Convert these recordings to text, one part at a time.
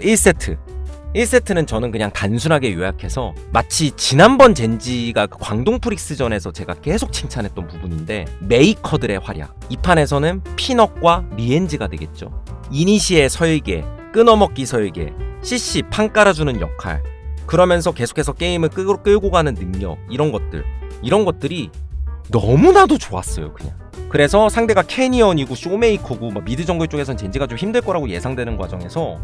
1세트. 1세트는 저는 그냥 단순하게 요약해서 마치 지난번 젠지가 그 광동 프릭스전에서 제가 계속 칭찬했던 부분인데 메이커들의 활약. 이 판에서는 피넛과 리엔즈가 되겠죠. 이니시의 설계 끊어먹기 설계 CC 판 깔아주는 역할. 그러면서 계속해서 게임을 끌고, 끌고 가는 능력 이런 것들. 이런 것들이 너무나도 좋았어요 그냥. 그래서 상대가 캐니언이고 쇼메이커고 막 미드 정글 쪽에선 젠지가 좀 힘들 거라고 예상되는 과정에서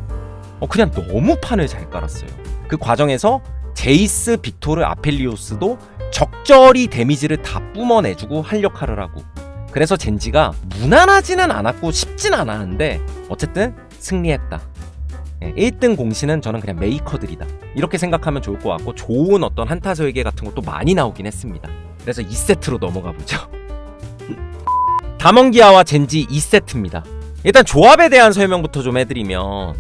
어, 그냥 너무 판을 잘 깔았어요. 그 과정에서 제이스, 빅토르, 아펠리오스도 적절히 데미지를 다 뿜어내주고 할 역할을 하고 그래서 젠지가 무난하지는 않았고 쉽진 않았는데 어쨌든 승리했다. 1등 공신은 저는 그냥 메이커들이다. 이렇게 생각하면 좋을 것 같고 좋은 어떤 한타 설계 같은 것도 많이 나오긴 했습니다. 그래서 2세트로 넘어가 보죠. 다먼기아와 젠지 2세트입니다. 일단 조합에 대한 설명부터 좀 해드리면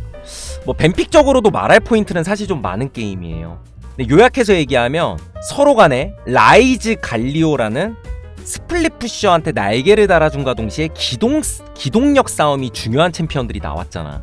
뭐 뱀픽적으로도 말할 포인트는 사실 좀 많은 게임이에요. 근데 요약해서 얘기하면 서로 간에 라이즈 갈리오라는 스플릿 푸셔한테 날개를 달아준과 동시에 기동 기동력 싸움이 중요한 챔피언들이 나왔잖아.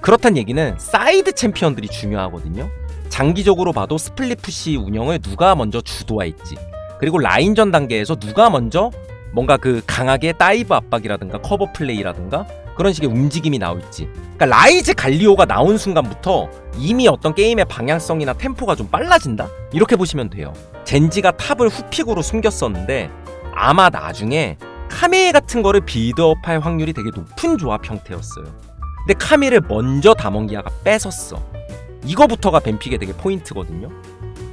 그렇단 얘기는 사이드 챔피언들이 중요하거든요. 장기적으로 봐도 스플릿 푸시 운영을 누가 먼저 주도할지 그리고 라인전 단계에서 누가 먼저 뭔가 그 강하게 다이브 압박이라든가 커버 플레이라든가 그런 식의 움직임이 나올지. 그러니까 라이즈 갈리오가 나온 순간부터 이미 어떤 게임의 방향성이나 템포가 좀 빨라진다? 이렇게 보시면 돼요. 젠지가 탑을 후픽으로 숨겼었는데 아마 나중에 카밀 같은 거를 빌드업할 확률이 되게 높은 조합 형태였어요. 근데 카밀을 먼저 다mon기아가 뺏었어. 이거부터가 뱀픽의 되게 포인트거든요.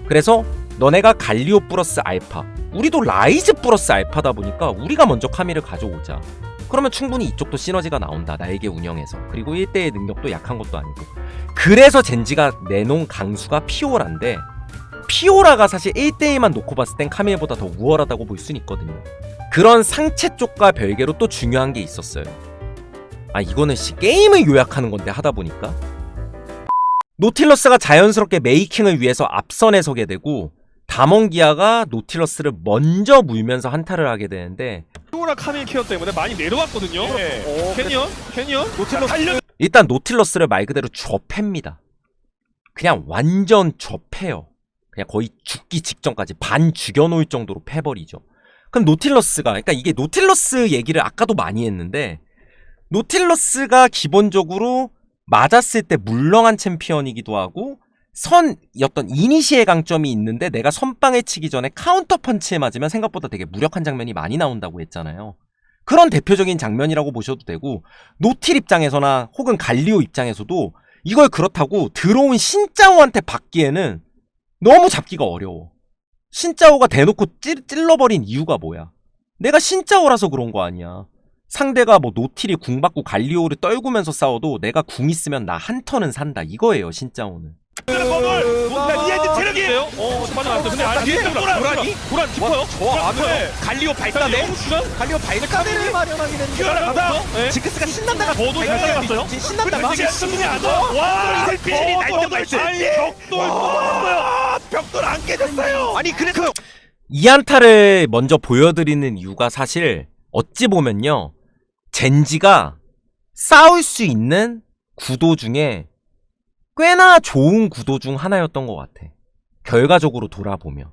그래서 너네가 갈리오 플러스 알파, 우리도 라이즈 플러스 알파다 보니까 우리가 먼저 카밀을 가져오자. 그러면 충분히 이쪽도 시너지가 나온다. 나에게 운영해서. 그리고 1대의 능력도 약한 것도 아니고. 그래서 젠지가 내놓은 강수가 피오라인데 피오라가 사실 1대1만 놓고 봤을 땐 카밀보다 더 우월하다고 볼 수는 있거든요. 그런 상체 쪽과 별개로 또 중요한 게 있었어요. 아 이거는 씨 게임을 요약하는 건데 하다 보니까 노틸러스가 자연스럽게 메이킹을 위해서 앞선에 서게 되고 다먼기아가 노틸러스를 먼저 물면서 한타를 하게 되는데 피오라 카밀 케어 때문에 많이 내려왔거든요. 네. 어, 캐니언? 캐니언? 노틸러스 달려 일단 노틸러스를 말 그대로 좁팹니다. 그냥 완전 좁해요. 그냥 거의 죽기 직전까지 반 죽여놓을 정도로 패버리죠. 그럼 노틸러스가 그러니까 이게 노틸러스 얘기를 아까도 많이 했는데 노틸러스가 기본적으로 맞았을 때 물렁한 챔피언이기도 하고 선 어떤 이니시의 강점이 있는데 내가 선빵에 치기 전에 카운터 펀치에 맞으면 생각보다 되게 무력한 장면이 많이 나온다고 했잖아요. 그런 대표적인 장면이라고 보셔도 되고 노틸 입장에서나 혹은 갈리오 입장에서도 이걸 그렇다고 들어온 신짜오한테 받기에는 너무 잡기가 어려워. 신짜오가 대놓고 찔, 찔러버린 이유가 뭐야? 내가 신짜오라서 그런 거 아니야. 상대가 뭐 노틸이 궁 받고 갈리오를 떨구면서 싸워도 내가 궁 있으면 나 한 턴은 산다. 이거예요, 신짜오는. 뭔가 체력이! 어, 빠져나왔어. 근데 뒤에 깊어요? 저 갈리오 발사대? 갈리오 발사대를. 지크스가 신난다가 신난다가 안! 와! 벽돌! 벽돌 안 깨졌어요! 아니 그래서 이 한타를 먼저 보여드리는 이유가 사실 어찌 보면요. 젠지가 싸울 수 있는 구도 중에 꽤나 좋은 구도 중 하나였던 것 같아. 결과적으로 돌아보면.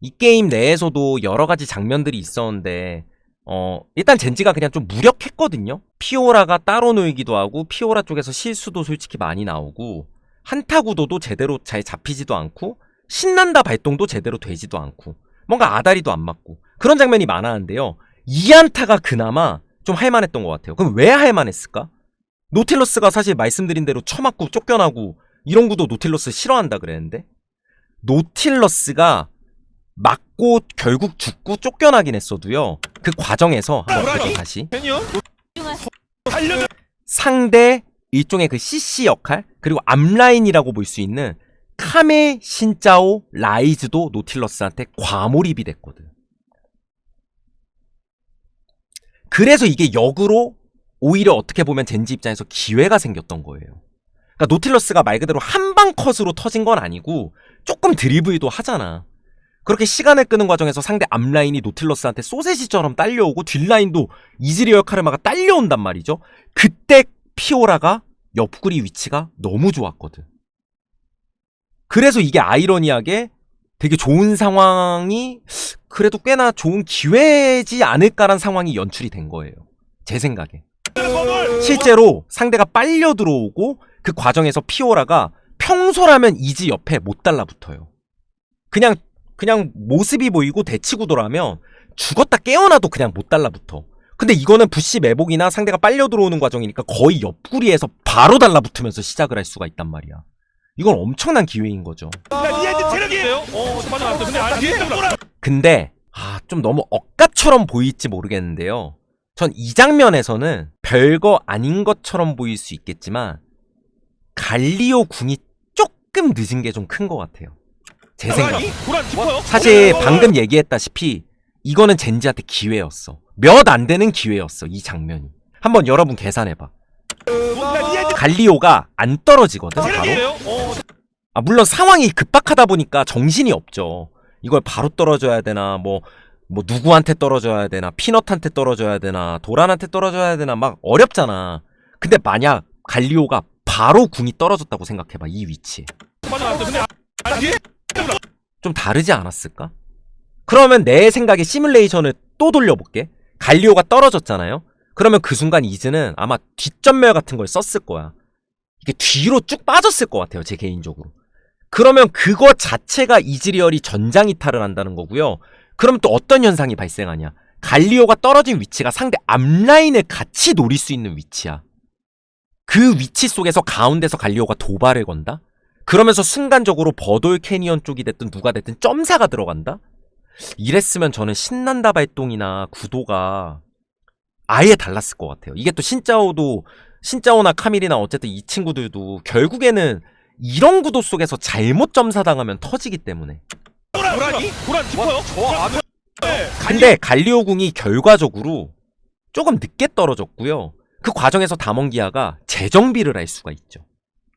이 게임 내에서도 여러 가지 장면들이 있었는데, 어, 일단 젠지가 그냥 좀 무력했거든요? 피오라가 따로 놀기도 하고, 피오라 쪽에서 실수도 솔직히 많이 나오고, 한타 구도도 제대로 잘 잡히지도 않고, 신난다 발동도 제대로 되지도 않고, 뭔가 아다리도 안 맞고, 그런 장면이 많았는데요. 이 한타가 그나마 좀 할만했던 것 같아요. 그럼 왜 할만했을까? 노틸러스가 사실 말씀드린 대로 처맞고 쫓겨나고 이런 구도 노틸러스 싫어한다 그랬는데 노틸러스가 맞고 결국 죽고 쫓겨나긴 했어도요. 그 과정에서 한번 다시? 달려! 상대 일종의 그 CC 역할 그리고 앞라인이라고 볼 수 있는 카메 신짜오 라이즈도 노틸러스한테 과몰입이 됐거든. 그래서 이게 역으로 오히려 어떻게 보면 젠지 입장에서 기회가 생겼던 거예요. 그러니까 노틸러스가 말 그대로 한 방 컷으로 터진 건 아니고 조금 드리블도 하잖아. 그렇게 시간을 끄는 과정에서 상대 앞라인이 노틸러스한테 소세지처럼 딸려오고 뒷라인도 이즈리어 카르마가 딸려온단 말이죠. 그때 피오라가 옆구리 위치가 너무 좋았거든. 그래서 이게 아이러니하게 되게 좋은 상황이 그래도 꽤나 좋은 기회지 않을까란 상황이 연출이 된 거예요. 제 생각에. 실제로 상대가 빨려 들어오고 그 과정에서 피오라가 평소라면 이지 옆에 못 달라붙어요. 그냥 그냥 모습이 보이고 대치구도라면 죽었다 깨어나도 그냥 못 달라붙어. 근데 이거는 부시 매복이나 상대가 빨려 들어오는 과정이니까 거의 옆구리에서 바로 달라붙으면서 시작을 할 수가 있단 말이야. 이건 엄청난 기회인 거죠. 체력이 어, 아, 벽돌아 근데 아, 좀 너무 억까처럼 보일지 모르겠는데요. 전 이 장면에서는 별거 아닌 것처럼 보일 수 있겠지만 갈리오 궁이 조금 늦은 게 좀 큰 것 같아요. 제 생각. 깊어요. 사실 방금 얘기했다시피 이거는 젠지한테 기회였어. 몇 안 되는 기회였어. 이 장면이. 한번 여러분 계산해봐. 갈리오가 안 떨어지거든. 바로. 어, 아, 물론 상황이 급박하다 보니까 정신이 없죠. 이걸 바로 떨어져야 되나, 뭐, 뭐, 누구한테 떨어져야 되나, 피넛한테 떨어져야 되나, 도란한테 떨어져야 되나, 막 어렵잖아. 근데 만약 갈리오가 바로 궁이 떨어졌다고 생각해봐, 이 위치에. 좀 다르지 않았을까? 그러면 내 생각에 시뮬레이션을 또 돌려볼게. 갈리오가 떨어졌잖아요? 그러면 그 순간 이즈는 아마 뒷전멸 같은 걸 썼을 거야. 이게 뒤로 쭉 빠졌을 것 같아요, 제 개인적으로. 그러면 그거 자체가 이즈리얼이 전장 이탈을 한다는 거고요. 그러면 또 어떤 현상이 발생하냐? 갈리오가 떨어진 위치가 상대 앞라인을 같이 노릴 수 있는 위치야. 그 위치 속에서 가운데서 갈리오가 도발을 건다? 그러면서 순간적으로 버돌 캐니언 쪽이 됐든 누가 됐든 점사가 들어간다? 이랬으면 저는 신난다 발동이나 구도가 아예 달랐을 것 같아요. 이게 또 신짜오도 신짜오나 카밀이나 어쨌든 이 친구들도 결국에는 이런 구도 속에서 잘못 점사당하면 터지기 때문에. 고란이 고란 깊어요. 저 앞에 근데 갈리오궁이 결과적으로 조금 늦게 떨어졌고요. 그 과정에서 다mon기아가 재정비를 할 수가 있죠.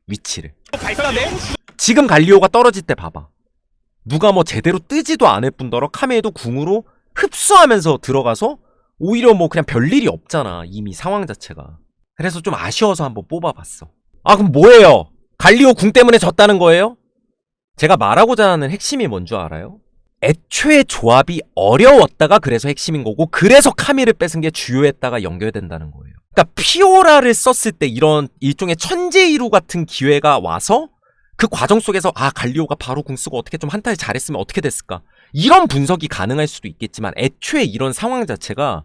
위치를. 발사네. 지금 갈리오가 떨어질 때 봐봐. 누가 뭐 제대로 뜨지도 않을 뿐더러 카메에도 궁으로 흡수하면서 들어가서 오히려 뭐 그냥 별일이 없잖아. 이미 상황 자체가. 그래서 좀 아쉬워서 한번 뽑아봤어. 아, 그럼 뭐예요? 갈리오 궁 때문에 졌다는 거예요? 제가 말하고자 하는 핵심이 뭔 줄 알아요? 애초에 조합이 어려웠다가 그래서 핵심인 거고, 그래서 카미를 뺏은 게 주요했다가 연결된다는 거예요. 그러니까 피오라를 썼을 때 이런 일종의 천재이루 같은 기회가 와서 그 과정 속에서 아 갈리오가 바로 궁 쓰고 어떻게 좀 한타를 잘했으면 어떻게 됐을까 이런 분석이 가능할 수도 있겠지만 애초에 이런 상황 자체가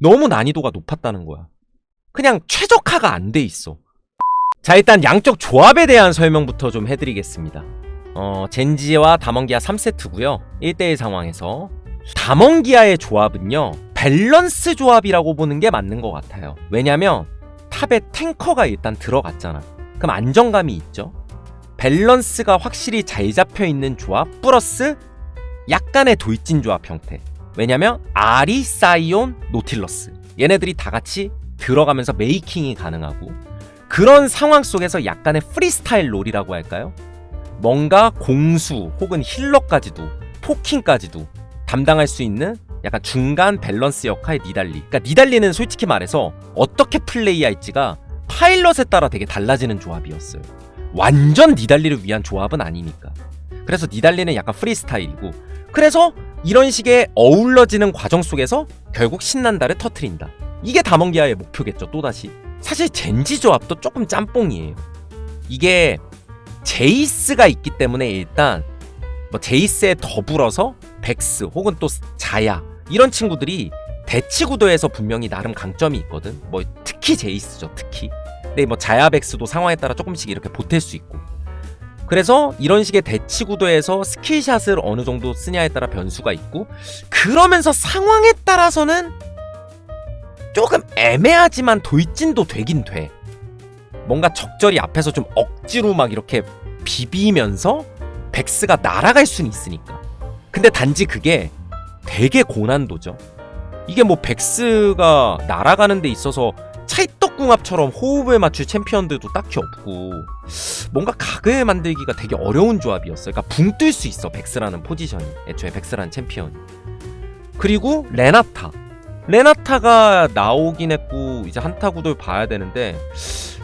너무 난이도가 높았다는 거야 그냥 최적화가 안 돼 있어 자 일단 양쪽 조합에 대한 설명부터 좀 해드리겠습니다 어 젠지와 다mon기아 3세트고요. 1대1 상황에서 다mon기아의 조합은요 밸런스 조합이라고 보는 게 맞는 것 같아요. 왜냐면 탑에 탱커가 일단 들어갔잖아. 그럼 안정감이 있죠. 밸런스가 확실히 잘 잡혀 있는 조합 플러스 약간의 돌진 조합 형태. 왜냐면 아리, 사이온, 노틸러스. 얘네들이 다 같이 들어가면서 메이킹이 가능하고 그런 상황 속에서 약간의 프리스타일 롤이라고 할까요? 뭔가 공수 혹은 힐러까지도 포킹까지도 담당할 수 있는 약간 중간 밸런스 역할 니달리. 그러니까 니달리는 솔직히 말해서 어떻게 플레이할지가 파일럿에 따라 되게 달라지는 조합이었어요. 완전 니달리를 위한 조합은 아니니까. 그래서 니달리는 약간 프리스타일이고 그래서 이런 식의 어울러지는 과정 속에서 결국 신난다를 터트린다. 이게 다mon기아의 목표겠죠. 또다시. 사실 젠지 조합도 조금 짬뽕이에요. 이게 제이스가 있기 때문에 일단 뭐 제이스에 더불어서 백스 혹은 또 자야 이런 친구들이 대치 구도에서 분명히 나름 강점이 있거든. 뭐 특히 제이스죠. 특히. 근데 뭐 자야 백스도 상황에 따라 조금씩 이렇게 보탤 수 있고 그래서 이런 식의 대치 구도에서 스킬샷을 어느 정도 쓰냐에 따라 변수가 있고 그러면서 상황에 따라서는 조금 애매하지만 돌진도 되긴 돼 뭔가 적절히 앞에서 좀 억지로 막 이렇게 비비면서 백스가 날아갈 수는 있으니까 근데 단지 그게 되게 고난도죠 이게 뭐 백스가 날아가는 데 있어서 찰떡궁합처럼 호흡을 맞출 챔피언들도 딱히 없고 뭔가 각을 만들기가 되게 어려운 조합이었어요. 그러니까 붕 뜰 수 있어 백스라는 포지션이 애초에 백스라는 챔피언이. 그리고 레나타. 레나타가 나오긴 했고 이제 한타 구도를 봐야 되는데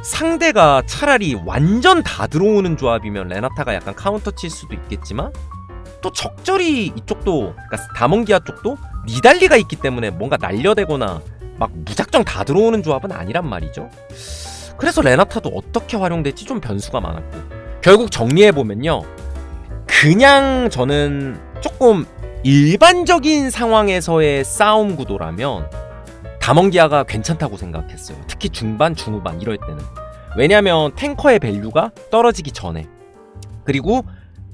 상대가 차라리 완전 다 들어오는 조합이면 레나타가 약간 카운터 칠 수도 있겠지만 또 적절히 이쪽도 그러니까 다몽기아 쪽도 니달리가 있기 때문에 뭔가 날려대거나 막 무작정 다 들어오는 조합은 아니란 말이죠. 그래서 레나타도 어떻게 활용될지 좀 변수가 많았고 결국 정리해 보면요. 그냥 저는 조금 일반적인 상황에서의 싸움 구도라면 다몽기아가 괜찮다고 생각했어요. 특히 중반, 중후반 이럴 때는. 왜냐면 탱커의 밸류가 떨어지기 전에. 그리고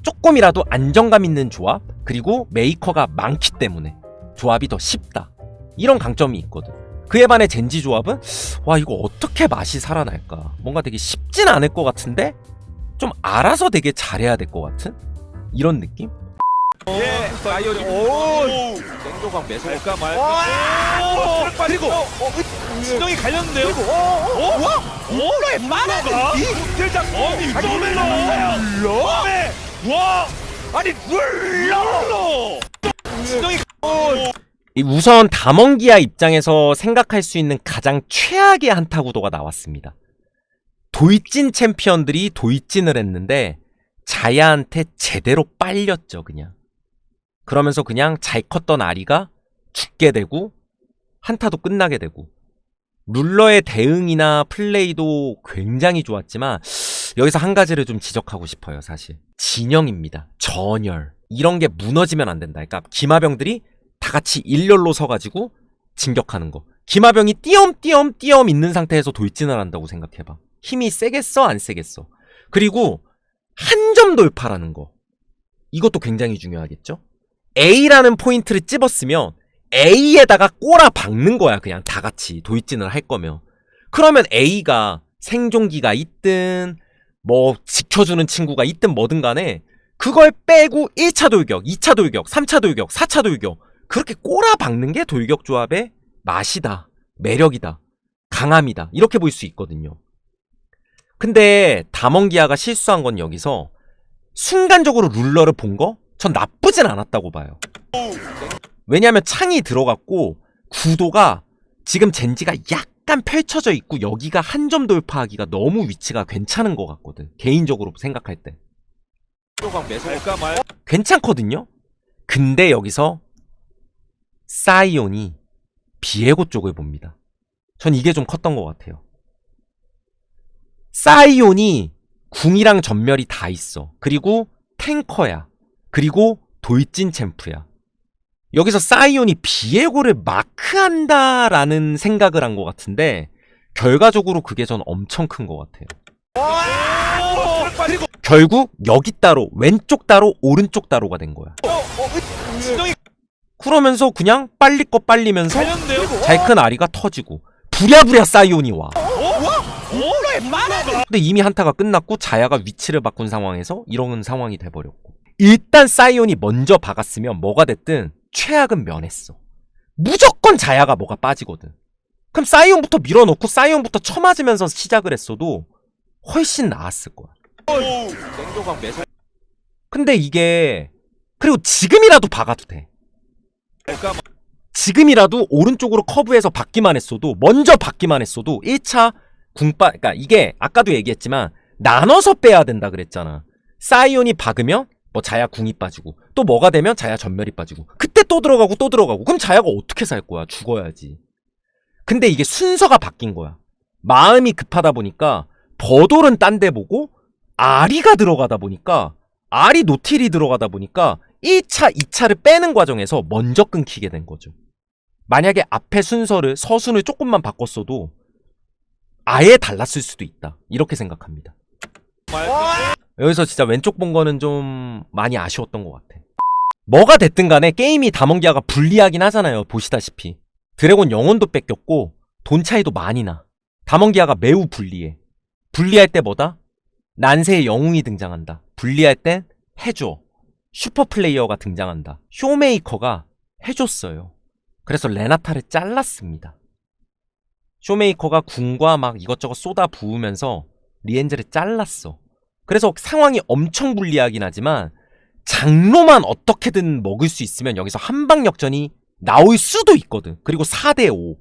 조금이라도 안정감 있는 조합, 그리고 메이커가 많기 때문에 조합이 더 쉽다. 이런 강점이 있거든. 그에 반해 젠지 조합은 와 이거 어떻게 맛이 살아날까? 뭔가 되게 쉽진 않을 것 같은데 좀 알아서 되게 잘해야 될 것 같은 이런 느낌? 예, 사이온이 오, 갈까 말. 말까. 그리고 진영이 갈렸는데요. 어? 와, 어? 말아가 대장 아니 룰러. 와 아니 룰러. 진영이 이 우선 담원기아 입장에서 생각할 수 있는 가장 최악의 한타 구도가 나왔습니다. 도이찐 챔피언들이 도이찐을 했는데 자야한테 제대로 빨렸죠, 그냥. 그러면서 그냥 잘 컸던 아리가 죽게 되고 한타도 끝나게 되고 룰러의 대응이나 플레이도 굉장히 좋았지만 여기서 한 가지를 좀 지적하고 싶어요, 사실. 진영입니다. 전열. 이런 게 무너지면 안 된다. 그러니까 기마병들이 다 같이 일렬로 서가지고 진격하는 거. 기마병이 띄엄띄엄 띄엄 있는 상태에서 돌진을 한다고 생각해봐. 힘이 세겠어? 안 세겠어? 그리고 한 점 돌파라는 거. 이것도 굉장히 중요하겠죠? A라는 포인트를 찝었으면 A에다가 꼬라 박는 거야. 그냥 다 같이 돌진을 할 거면. 그러면 A가 생존기가 있든 뭐 지켜주는 친구가 있든 뭐든 간에 그걸 빼고 1차 돌격, 2차 돌격, 3차 돌격, 4차 돌격 그렇게 꼬라 박는 게 돌격 조합의 맛이다. 매력이다. 강함이다. 이렇게 볼 수 있거든요. 근데 다mon기아가 실수한 건 여기서 순간적으로 룰러를 본 거? 전 나쁘진 않았다고 봐요. 왜냐하면 창이 들어갔고 구도가 지금 젠지가 약간 펼쳐져 있고 여기가 한 점 돌파하기가 너무 위치가 괜찮은 것 같거든. 개인적으로 생각할 때. 괜찮거든요? 근데 여기서 사이온이 비에고 쪽을 봅니다. 전 이게 좀 컸던 것 같아요. 사이온이 궁이랑 전멸이 다 있어. 그리고 탱커야. 그리고 돌진 챔프야. 여기서 사이온이 비에고를 마크한다라는 생각을 한 것 같은데 결과적으로 그게 전 엄청 큰 것 같아요. 그리고 결국 여기 따로 왼쪽 따로 오른쪽 따로가 된 거야. 그러면서 그냥 빨리 거 빨리면서. 잘 큰 아리가 터지고 부랴부랴 사이온이 와. 근데 이미 한타가 끝났고 자야가 위치를 바꾼 상황에서 이런 상황이 돼버렸고 일단 사이온이 먼저 박았으면 뭐가 됐든 최악은 면했어. 무조건 자야가 뭐가 빠지거든. 그럼 사이온부터 밀어넣고 사이온부터 쳐맞으면서 시작을 했어도 훨씬 나았을 거야. 근데 이게 그리고 지금이라도 박아도 돼. 지금이라도 오른쪽으로 커브해서 받기만 했어도 먼저 받기만 했어도 1차 궁빠 그러니까 이게 아까도 얘기했지만 나눠서 빼야 된다 그랬잖아. 사이온이 박으면 뭐 자야 궁이 빠지고 또 뭐가 되면 자야 전멸이 빠지고 그때 또 들어가고 또 들어가고 그럼 자야가 어떻게 살 거야? 죽어야지. 근데 이게 순서가 바뀐 거야. 마음이 급하다 보니까 버돌은 딴 데 보고 아리가 들어가다 보니까 아리 노틸이 들어가다 보니까 1차, 2차를 빼는 과정에서 먼저 끊기게 된 거죠. 만약에 앞에 순서를 서순을 조금만 바꿨어도 아예 달랐을 수도 있다. 이렇게 생각합니다. 말. 여기서 진짜 왼쪽 본 거는 좀 많이 아쉬웠던 것 같아. 뭐가 됐든 간에 게임이 다mon기아가 불리하긴 하잖아요. 보시다시피. 드래곤 영혼도 뺏겼고 돈 차이도 많이 나. 다mon기아가 매우 불리해. 불리할 때 뭐다? 난세의 영웅이 등장한다. 불리할 땐 해줘. 슈퍼 플레이어가 등장한다. 쇼메이커가 해줬어요. 그래서 레나타를 잘랐습니다. 쇼메이커가 궁과 막 이것저것 쏟아 부으면서 리엔즈를 잘랐어. 그래서 상황이 엄청 불리하긴 하지만 장로만 어떻게든 먹을 수 있으면 여기서 한방 역전이 나올 수도 있거든. 그리고 4대 5.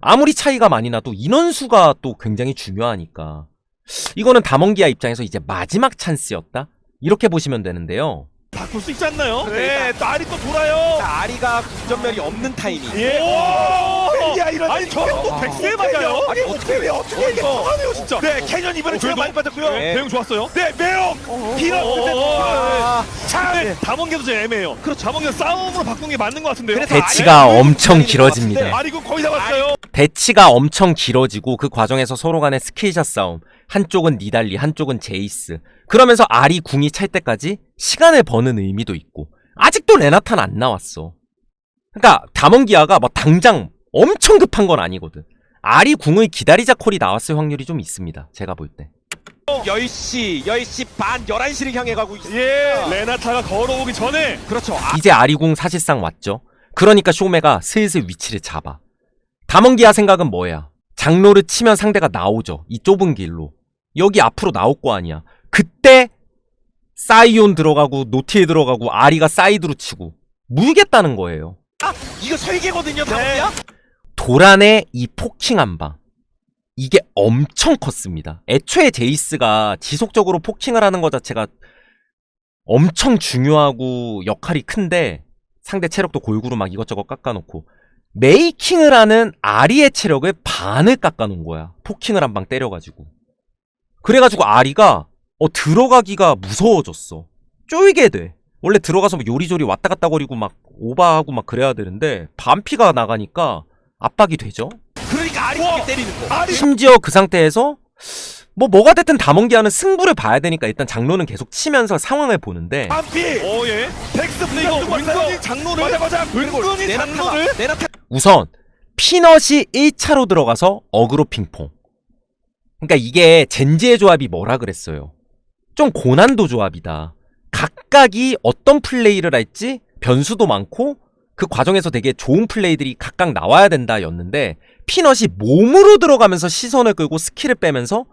아무리 차이가 많이 나도 인원수가 또 굉장히 중요하니까 이거는 담원기아 입장에서 이제 마지막 찬스였다 이렇게 보시면 되는데요 바꿀 수 있지 않나요? 네, 또 알이 또 돌아요. 자, 아리가 군전멸이 없는 타이밍. 예. 오! 야, 이런 아니 저또 백세 맞아요. 아니 어떻게 왜 어떻게 이게 통하네요 진짜. 네, 캐년 이번에 제가 많이 빠졌고요. 네. 대응 좋았어요. 네, 매용. 비랑 아, 참. 네, 담원계도 좀 애매해요. 그렇죠. 담원계 싸움으로 바꾼 게 맞는 것 같은데요. 대치가 엄청 아리가 길어집니다. 같은데. 아리고 거의 다 왔어요. 대치가 엄청 길어지고 그 과정에서 서로 간의 스킬샷 싸움 한쪽은 니달리 한쪽은 제이스 그러면서 아리 궁이 찰 때까지 시간을 버는 의미도 있고 아직도 레나탄 안 나왔어 그러니까 담원기아가 뭐 당장 엄청 급한 건 아니거든 아리 궁을 기다리자 콜이 나왔을 확률이 좀 있습니다 제가 볼 때 10시, 10시 반, 11시를 향해 가고 있어요. 예. 레나타가 걸어오기 전에 그렇죠. 아, 이제 아리궁 사실상 왔죠. 그러니까 쇼메가 슬슬 위치를 잡아. 담원기아 생각은 뭐야? 장로를 치면 상대가 나오죠. 이 좁은 길로. 여기 앞으로 나올 거 아니야. 그때 사이온 들어가고 노틸 들어가고 아리가 사이드로 치고 물겠다는 거예요. 이거 설계거든요, 네. 다음이야? 도란의 이 포킹 한 방. 이게 엄청 컸습니다. 애초에 제이스가 지속적으로 포킹을 하는 것 자체가 엄청 중요하고 역할이 큰데 상대 체력도 골고루 막 이것저것 깎아놓고 메이킹을 하는 아리의 체력을 반을 깎아놓은 거야. 포킹을 한 방 때려가지고. 그래가지고 아리가 어 들어가기가 무서워졌어. 쪼이게 돼. 원래 들어가서 뭐 요리조리 왔다 갔다 거리고 막 오바하고 막 그래야 되는데 반피가 나가니까 압박이 되죠. 그러니까 아리가 때리는 거. 아리 심지어 그 상태에서 뭐 뭐가 됐든 담원기아는 승부를 봐야 되니까 일단 장로는 계속 치면서 상황을 보는데 반피. 오 예. 덱스 플레이가 은근히 장로를 맞아 맞아. 은근히 장로를 내나타 우선 피넛이 1차로 들어가서 어그로 핑퐁. 그러니까 이게 젠지의 조합이 뭐라 그랬어요. 좀 고난도 조합이다. 각각이 어떤 플레이를 할지 변수도 많고 그 과정에서 되게 좋은 플레이들이 각각 나와야 된다였는데 피넛이 몸으로 들어가면서 시선을 끌고 스킬을 빼면서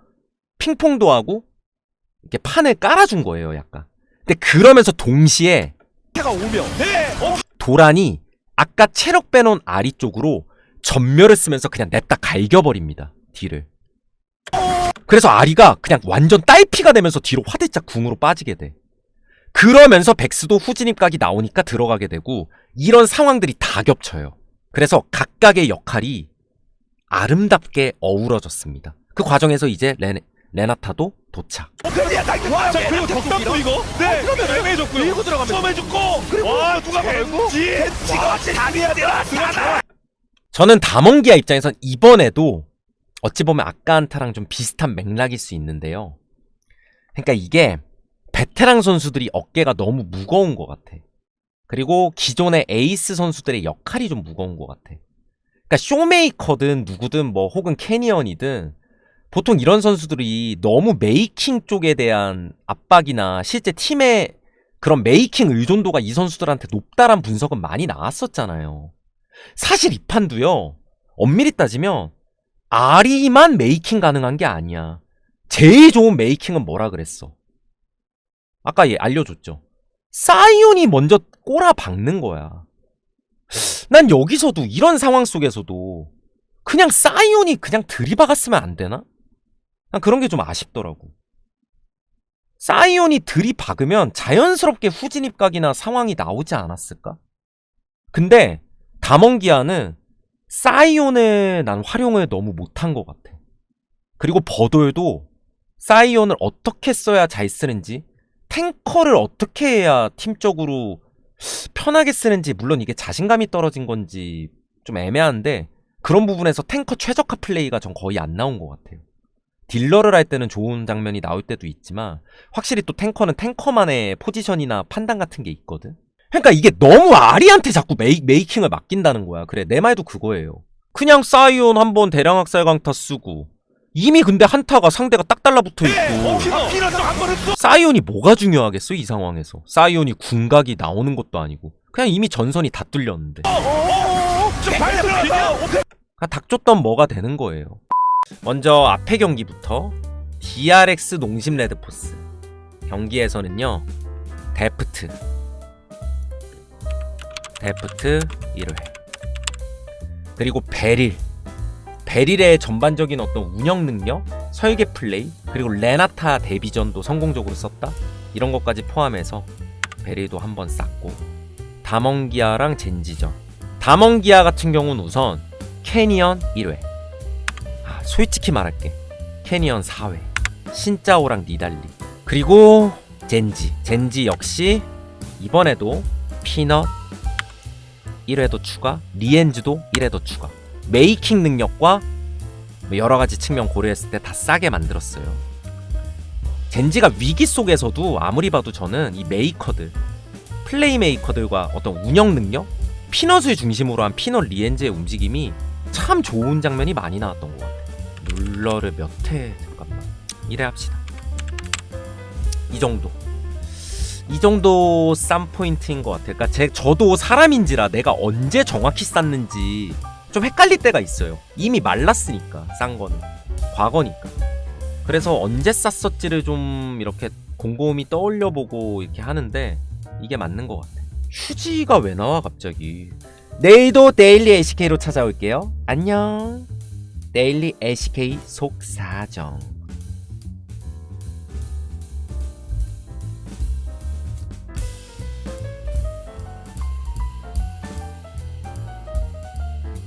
핑퐁도 하고 이렇게 판을 깔아준 거예요, 약간. 근데 그러면서 동시에 네. 어, 도란이 아까 체력 빼놓은 아리 쪽으로 전멸을 쓰면서 그냥 냅다 갈겨버립니다. 딜을. 그래서 아리가 그냥 완전 딸피가 되면서 뒤로 화들짝 궁으로 빠지게 돼. 그러면서 백스도 후진입 각이 나오니까 들어가게 되고 이런 상황들이 다 겹쳐요. 그래서 각각의 역할이 아름답게 어우러졌습니다. 그 과정에서 이제 레, 레나타도 도착. 그래야 나 이거 와. 자 그리고 덕담도 이거. 네. 그러면 애매해졌고요. 밀고 들어가면 처음 해줬고. 와 누가 벤지. 벤지가 잘해야 돼. 저는 담원기아 입장에선 이번에도 어찌 보면 아까 한타랑 좀 비슷한 맥락일 수 있는데요. 그러니까 이게 베테랑 선수들이 어깨가 너무 무거운 것 같아. 그리고 기존의 에이스 선수들의 역할이 좀 무거운 것 같아. 그러니까 쇼메이커든 누구든 뭐 혹은 캐니언이든 보통 이런 선수들이 너무 메이킹 쪽에 대한 압박이나 실제 팀의 그런 메이킹 의존도가 이 선수들한테 높다란 분석은 많이 나왔었잖아요. 사실 이 판도요. 엄밀히 따지면 아리만 메이킹 가능한 게 아니야. 제일 좋은 메이킹은 뭐라 그랬어? 아까 얘 알려줬죠. 사이온이 먼저 꼬라 박는 거야. 난 여기서도 이런 상황 속에서도 그냥 사이온이 그냥 들이박았으면 안 되나? 난 그런 게 좀 아쉽더라고. 사이온이 들이박으면 자연스럽게 후진입각이나 상황이 나오지 않았을까? 근데 담원기아는 사이온을 난 활용을 너무 못한 것 같아. 그리고 버돌도 사이온을 어떻게 써야 잘 쓰는지, 탱커를 어떻게 해야 팀적으로 편하게 쓰는지, 물론 이게 자신감이 떨어진 건지 좀 애매한데, 그런 부분에서 탱커 최적화 플레이가 전 거의 안 나온 것 같아요. 딜러를 할 때는 좋은 장면이 나올 때도 있지만, 확실히 또 탱커는 탱커만의 포지션이나 판단 같은 게 있거든? 그러니까 이게 너무 아리한테 자꾸 메이, 메이킹을 맡긴다는 거야. 그래, 내 말도 그거예요. 그냥 사이온 한번 대량 학살 강타 쓰고, 이미 근데 한타가 상대가 딱 달라붙어 있고, 피넛 한번 했어. 사이온이 뭐가 중요하겠어, 이 상황에서. 사이온이 궁각이 나오는 것도 아니고. 그냥 이미 전선이 다 뚫렸는데. 좀 빨리 들어가서. 아, 닥쳤던 뭐가 되는 거예요. 먼저 앞에 경기부터 DRX 농심 레드포스 경기에서는요 데프트 데프트 1회 그리고 베릴 베릴의 전반적인 어떤 운영 능력, 설계 플레이, 그리고 레나타 데뷔전도 성공적으로 썼다. 이런 것까지 포함해서 베릴도 한번 쌌고 다먼기아랑 젠지전. 다먼기아 같은 경우는 우선 캐니언 1회. 아, 솔직히 말할게. 캐니언 4회. 신짜오랑 니달리. 그리고 젠지. 젠지 역시 이번에도 피넛 1회도 추가, 리엔즈도 1회도 추가. 메이킹 능력과 뭐 여러 가지 측면 고려했을 때 다 싸게 만들었어요. 젠지가 위기 속에서도 아무리 봐도 저는 이 메이커들, 플레이 메이커들과 어떤 운영 능력, 피넛을 중심으로 한 피넛 리엔즈의 움직임이 참 좋은 장면이 많이 나왔던 것 같아요. 룰러를 몇 회 잠깐만 이래 합시다. 이 정도. 이 정도 싼 포인트인 것 같아요. 그러니까 제 저도 사람인지라 내가 언제 정확히 쌌는지 좀 헷갈릴 때가 있어요. 이미 말랐으니까 싼 거는 과거니까. 그래서 언제 쌌었지를 좀 이렇게 곰곰이 떠올려 보고 이렇게 하는데 이게 맞는 것 같아. 휴지가 왜 나와 갑자기? 내일도 데일리 LCK로 찾아올게요. 안녕. 데일리 LCK 속사정.